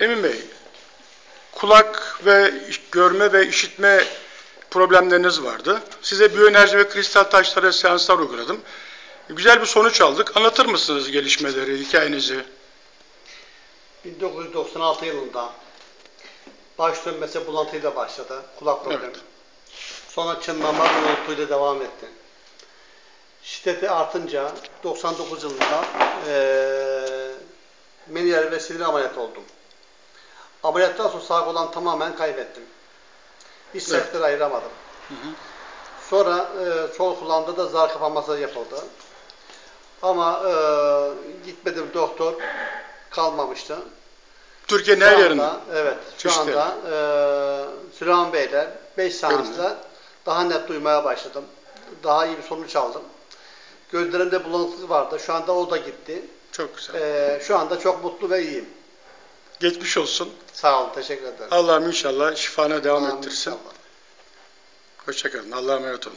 Emin Bey, kulak ve görme ve işitme problemleriniz vardı. Size biyoenerji ve kristal taşları seanslar uyguladım. Güzel bir sonuç aldık. Anlatır mısınız gelişmeleri, hikayenizi? 1996 yılında baş dönmesi bulantıyla başladı. Kulak problemi. Evet. Sonra çınlama bulantıyla devam etti. Şiddeti artınca 99 yılında eee meniyer ve sinir ameliyatı oldum. Ameliyattan sonra sağ olan tamamen kaybettim. Hiç Evet. sektör ayıramadım. Sonra eee sol kulağımda da zar kapanması yapıldı. Ama eee gitmedim doktor kalmamıştı. Türkiye'nin her yerinde. Evet. Şu İşte. anda e, Süleyman Beyler 5 seansla daha net duymaya başladım. Daha iyi bir sonuç aldım. Gözlerimde bulantı vardı. Şu anda o da gitti. Çok güzel. E, şu anda çok mutlu ve iyiyim. Geçmiş olsun. Sağ olun. Teşekkür ederim. Allah'ım inşallah şifana devam Amin ettirsin. inşallah. Hoşçakalın. Allah'a emanet olun.